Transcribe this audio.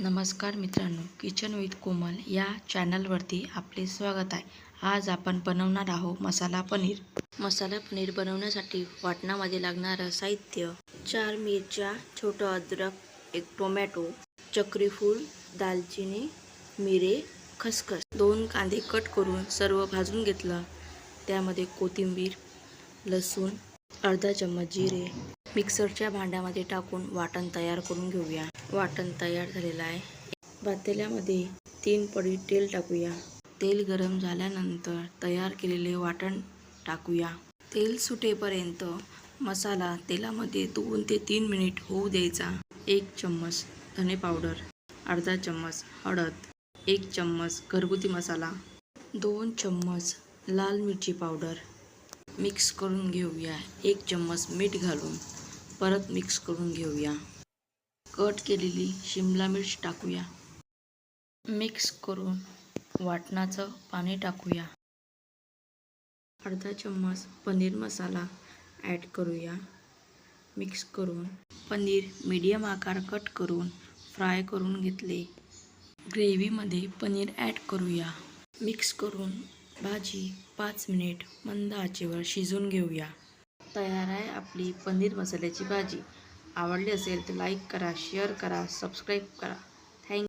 नमस्कार मित्रांनो kitchen with कोमल या चॅनलवरती आपले स्वागत आहे. आज आपण बनवणार आहोत मसाला पनीर. मसाला पनीर बनवण्यासाठी वाटणामध्ये लागणारं साहित्य चार मिरच्या छोटं अद्रक एक टोमॅटो चक्रीफूल दालचिनी मिरे खसखस. दोन कांदे कट करून सर्व भाजून घेतलं. त्यामध्ये कोथिंबीर लसूण अर्धा चम्मच जिरे मिक्सरच्या भांड्यामध्ये टाकून वाटण तयार करून घेऊया. वाटण तयार झालेलं आहे. बातेल्यामध्ये तीन पडी तेल टाकूया. तेल गरम झाल्यानंतर तयार केलेले वाटण टाकूया. तेल सुटेपर्यंत मसाला तेलामध्ये दोन ते तीन मिनिट होऊ द्यायचा. एक चम्मच धने पावडर अर्धा चम्मच हळद एक चम्मच घरगुती मसाला दोन चम्मच लाल मिरची पावडर मिक्स करून घेऊया. एक चम्मच मीठ घालून परत मिक्स करून घेऊया. कट केलेली शिमला मिर्च टाकूया. मिक्स करून वाटणाचं पाणी टाकूया. अर्धा चम्मच पनीर मसाला ॲड करूया. मिक्स करून पनीर मीडियम आकार कट करून फ्राय करून घेतले. ग्रेव्हीमध्ये पनीर ॲड करूया. मिक्स करून भाजी पाच मिनिट मंद आचेवर शिजून घेऊया. तयार आहे आपली पनीर मसाल्याची भाजी. आवडली असेल तर लाईक करा शेअर करा सबस्क्राईब करा.